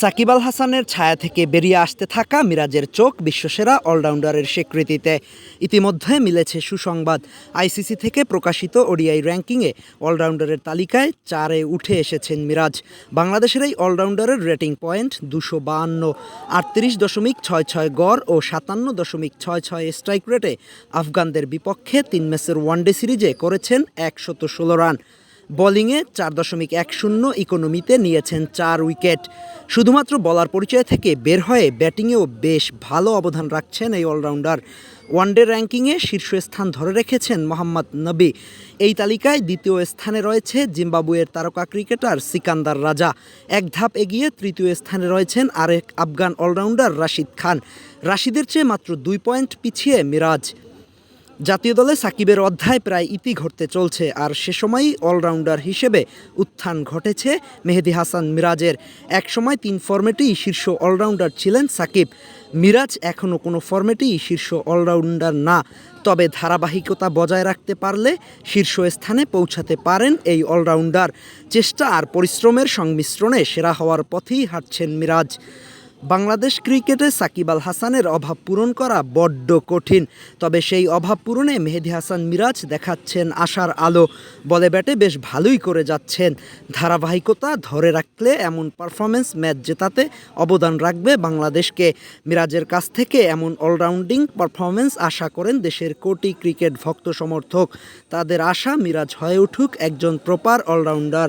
সাকিব আল হাসানের ছায়া থেকে বেরিয়ে আসতে থাকা মিরাজের চোখ বিশ্বসেরা অলরাউন্ডারের স্বীকৃতিতে। ইতিমধ্যে মিলেছে সুসংবাদ। আইসিসি থেকে প্রকাশিত ওডিআই র্যাঙ্কিংয়ে অলরাউন্ডারের তালিকায় চারে উঠে এসেছেন মিরাজ। বাংলাদেশের এই অলরাউন্ডারের রেটিং পয়েন্ট দুশো বাহান্ন। আটত্রিশ দশমিক ছয় ছয় গড় ও সাতান্ন দশমিক ছয় ছয় স্ট্রাইক রেটে আফগানদের বিপক্ষে তিন ম্যাচের ওয়ানডে সিরিজে করেছেন একশত ষোলো রান। বোলিংয়ে চার দশমিক এক শূন্য ইকোনমিতে নিয়েছেন চার উইকেট। শুধুমাত্র বলার পরিচয় থেকে বের হয়ে ব্যাটিংয়েও বেশ ভালো অবদান রাখছেন এই অলরাউন্ডার। ওয়ানডে র্যাঙ্কিংয়ে শীর্ষস্থান ধরে রেখেছেন মোহাম্মদ নবী। এই তালিকায় দ্বিতীয় স্থানে রয়েছে জিম্বাবুয়ের তারকা ক্রিকেটার সিকান্দার রাজা। এক ধাপ এগিয়ে তৃতীয় স্থানে রয়েছেন আরেক আফগান অলরাউন্ডার রাশিদ খান। রাশিদের চেয়ে মাত্র দুই পয়েন্ট পিছিয়ে মিরাজ। জাতীয় দলে সাকিবের অধ্যায় প্রায় ইতি ঘটতে চলছে, আর সে সময়ই অলরাউন্ডার হিসেবে উত্থান ঘটেছে মেহেদি হাসান মিরাজের। একসময় তিন ফর্মেটেই শীর্ষ অলরাউন্ডার ছিলেন সাকিব। মিরাজ এখনও কোনো ফর্মেটেই শীর্ষ অলরাউন্ডার না। তবে ধারাবাহিকতা বজায় রাখতে পারলে শীর্ষ স্থানে পৌঁছাতে পারেন এই অলরাউন্ডার। চেষ্টা আর পরিশ্রমের সংমিশ্রণে সেরা হওয়ার পথেই হাঁটছেন মিরাজ। বাংলাদেশ ক্রিকেটে সাকিব আল হাসানের অভাব পূরণ করা বড্ড কঠিন, তবে সেই অভাব পূরণে মেহেদি হাসান মিরাজ দেখাচ্ছেন আশার আলো। বলে ব্যাটে বেশ ভালোই করে যাচ্ছেন। ধারাবাহিকতা ধরে রাখলে এমন পারফরমেন্স ম্যাচ জেতাতে অবদান রাখবে বাংলাদেশকে। মিরাজের কাছ থেকে এমন অলরাউন্ডিং পারফরমেন্স আশা করেন দেশের কোটি ক্রিকেট ভক্ত সমর্থক। তাদের আশা মিরাজ হয়ে উঠুক একজন প্রপার অলরাউন্ডার।